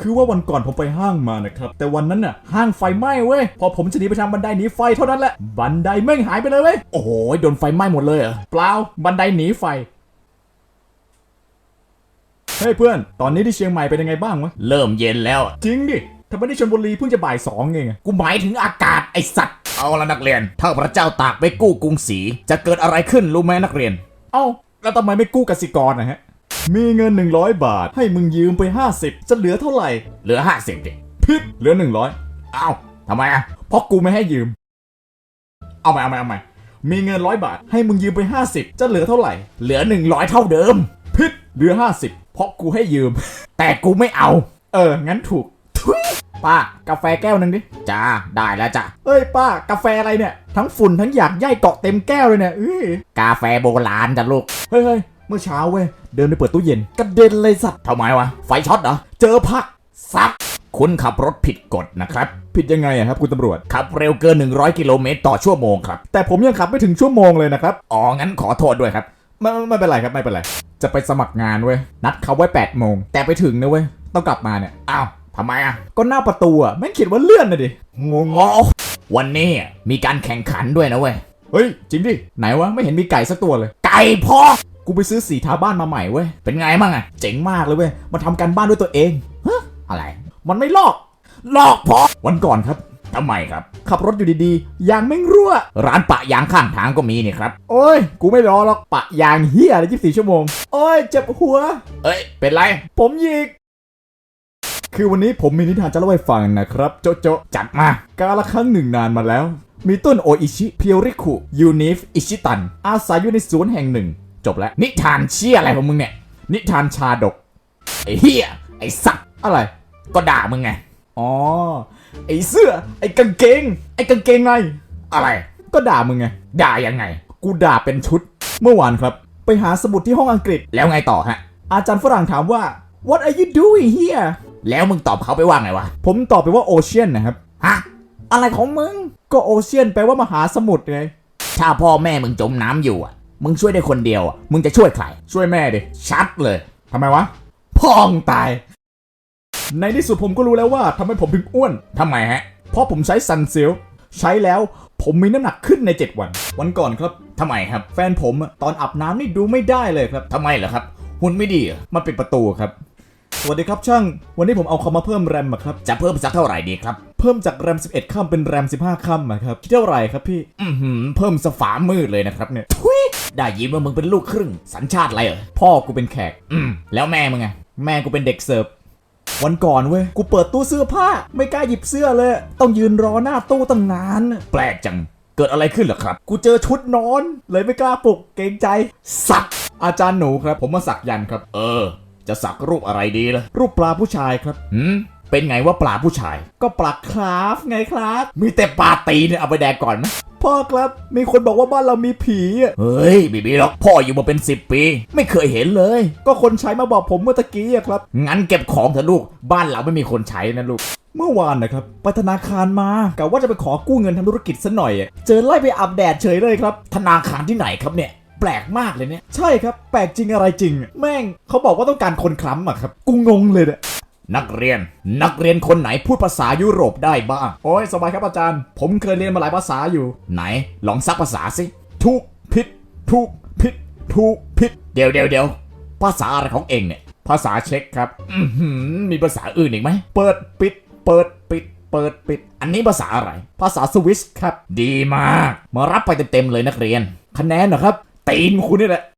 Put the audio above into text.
คือว่าวันก่อนผมไปห้างมานะครับ แต่วันนั้นน่ะห้างไฟไหม้เว้ย พอผมจะหนีไปทางบันไดหนีไฟเท่านั้นแหละ บันไดแม่งหายไปเลยเว้ย โอ้โหโดนไฟไหม้หมดเลยเหรอเปล่าบันไดหนีไฟเฮ้ยเพื่อน ตอนนี้ที่เชียงใหม่เป็นยังไงบ้างวะ เริ่มเย็นแล้ว จริงดิทำไมที่ชลบุรีเพิ่งจะบ่ายสองเองอะกูหมายถึงอากาศไอสัตว์ เอาละนักเรียน ถ้าพระเจ้าตากไปกู้กรุงศรีจะเกิดอะไรขึ้นรู้ไหมนักเรียน เอ้า แล้วทำไมไม่กู้กสิกรนะฮะ มีเงิน 100 บาท ให้มึงยืมไป 50 จะเหลือเท่าไหร่ เหลือห้าสิบดิพิษเหลือ 100เอ้าทำไมอะเพราะกูไม่ให้ยืม เอาใหม่เอาใหม่เอาใหม่มีเงินร้อยบาท ให้มึงยืมไป 50 จะเหลือเท่าไหร่ เหลือหนึ่งร้อยเท่าเดิม พิษเหลือ 50 เพราะกูให้ยืม แต่กูไม่เอา เออ งั้นถูกทุยป้ากาแฟแก้วหนึ่งดิจ้าได้แล้วจ้ะเอ้ยป้ากาแฟอะไรเนี่ย ทั้งฝุ่นทั้งอยากย่ายเกาะเต็มแก้วเลยเนี่ยเอ้ยกาแฟโบราณจ้ะลูกเฮ้ย เฮ้ยเมื่อเช้าเว้ย เดินไปเปิดตู้เย็นกระเด็นเลยสัตว์ทำไมวะ ไฟช็อตเหรอ เจอพักซับคุณขับรถผิดกฎนะครับ ผิดยังไงอะครับคุณตำรวจ ขับเร็วเกิน 100 กิโลเมตรต่อชั่วโมงครับ แต่ผมยังขับไม่ถึงชั่วโมงเลยนะครับ อ๋อ งั้นขอโทษด้วยครับ ไม่ไม่ไม่เป็นไรครับไม่เป็นไร จะไปสมัครงานเว้ย นัดเขาไว้8ปดโมง แต่ไปถึงนะเว้ย ต้องกลับมาเนี่ย อ้าวทำไมอะก็หน้าประตูอะแม่งเขียนว่าเลื่อนนะดิ งงอ๋อวันนี้มีการแข่งขันด้วยนะเว้ย เฮ้ยจริงดิ ไหนวะไม่เห็นมีไก่สักตัวเลย ไก่พอ กูไปซื้อสีทาบ้านมาใหม่เว้ย เป็นไงบ้างอะเจ๋งมากเลยเว้ยมาทำการบ้านด้วยตัวเองอะไร มันไม่ลอก ลอกพอ วันก่อนครับทำไมครับ ขับรถอยู่ดีๆ ยางแม่งรั่ว ร้านปะยางข้างทางก็มีนี่ครับ โอ้ย กูไม่รอหรอกปะยางเฮียอะไร24ชั่วโมง โอ้ย เจ็บหัว เอ้ย เป็นไร ผมหยิกคือวันนี้ผมมีนิทานจะเล่าให้ฟังนะครับ โจะโจะจัดมา กาละครั้งหนึ่งนานมาแล้ว มีต้นโออิชิเพียวริคุยูนิฟอิชิตัน อาศัยอยู่ในสวนแห่งหนึ่ง จบแล้ว นิทานเชี่ยอะไรของมึงเนี่ย นิทานชาดก ไอ้เฮียไอ้สัตว์อะไร ก็ด่ามึงไง อ๋อ ไอเสื้อ ไอกางเกง ไอกางเกงไง อะไร ก็ด่ามึงไง ด่ายังไง กูด่าเป็นชุด เมื่อวานครับ ไปหาสมุดที่ห้องอังกฤษ แล้วไงต่อฮะ อาจารย์ฝรั่งถามว่า what are you doing here แล้วมึงตอบเขาไปว่าไงวะ ผมตอบไปว่าโอเชียนนะครับ ฮะ อะไรของมึง ก็โอเชียนแปลว่ามหาสมุทรไง ถ้าพ่อแม่มึงจมน้ำอยู่อะ มึงช่วยได้คนเดียวอะมึงจะช่วยใคร ช่วยแม่ดิ ชัดเลย ทำไมวะพ่องตาย ในที่สุดผมก็รู้แล้วว่าทำไมผมถึงอ้วน ทำไมฮะ เพราะผมใช้ซันซิลใช้แล้วผมมีน้ำหนักขึ้นใน 7 วัน วันก่อนครับทำไมครับ แฟนผมอะตอนอาบน้ำนี่ดูไม่ได้เลยครับทำไมเหรอครับ หุ่นไม่ดีมันปิดประตูครับ สวัสดีครับช่าง วันนี้ผมเอาคอมมาเพิ่มแรมอะครับ จะเพิ่มสักเท่าไหร่ดีครับ เพิ่มจากแรม 11 ค่ำเป็นแรม 15 ค่ำอะครับคิดเท่าไหร่ครับพี่ อือหือเพิ่มสฝามืดเลยนะครับเนี่ย ได้ยินว่ามึงเป็นลูกครึ่ง สัญชาติอะไรเหรอ พ่อกูเป็นแขก อืม แล้วแม่มึงไง แม่กูเป็นเด็กเสิร์ฟ วันก่อนเว้ย กูเปิดตู้เสื้อผ้า ไม่กล้าหยิบเสื้อเลย ต้องยืนรอหน้าตู้ตั้งนาน แปลกจัง เกิดอะไรขึ้นเหรอครับ กูเจอชุดนอน เลยไม่กล้าปลุก เกรงใจ สัก อาจารย์หนูครับ ผมมาสักยันต์ครับ เออ จะสักรูปอะไรดีล่ะ รูปปลาผู้ชายครับหืมเป็นไงว่าปลาผู้ชาย ก็ปลาคราฟไงครับ มีแต่ปลาตีเนี่ยเอาไปแดกก่อนไหม พ่อครับมีคนบอกว่าบ้านเรามีผีอะเฮ้ยบีบีหรอกพ่ออยู่มาเป็นสิบปี ไม่เคยเห็นเลย ก็คนใช้มาบอกผมเมื่อตะกี้อะครับ งั้นเก็บของเถอะลูก บ้านเราไม่มีคนใช้นะลูก เมื่อวานนะครับไปธนาคารมากะว่าจะไปขอกู้เงินทำธุรกิจซะหน่อยอะเจอไล่ไปอาบแดดเฉยเลยครับ ธนาคารที่ไหนครับเนี่ย แปลกมากเลยเนี่ย ใช่ครับ แปลกจริงอะไรจริงอะแม่งเขาบอกว่าต้องการคนคล้ำอะครับ กูงงเลยเนี่ย นักเรียน นักเรียนคนไหนพูดภาษายุโรปได้บ้าง โอ้ยสบายครับอาจารย์ ผมเคยเรียนมาหลายภาษาอยู่ ไหน ลองซักภาษาสิถูกผิดถูกผิดถูกผิด เดี๋ยวเดี๋ยวเดี๋ยวภาษาอะไรของเองเนี่ย ภาษาเช็คครับอือหือมีภาษาอื่นอีกไหม เปิดปิด เปิดปิด เปิดปิด อันนี้ภาษาอะไร ภาษาสวิสครับ ดีมาก มารับไปเต็มๆเลยนักเรียน คะแนนเหรอครับตีนคุณนี่แหละ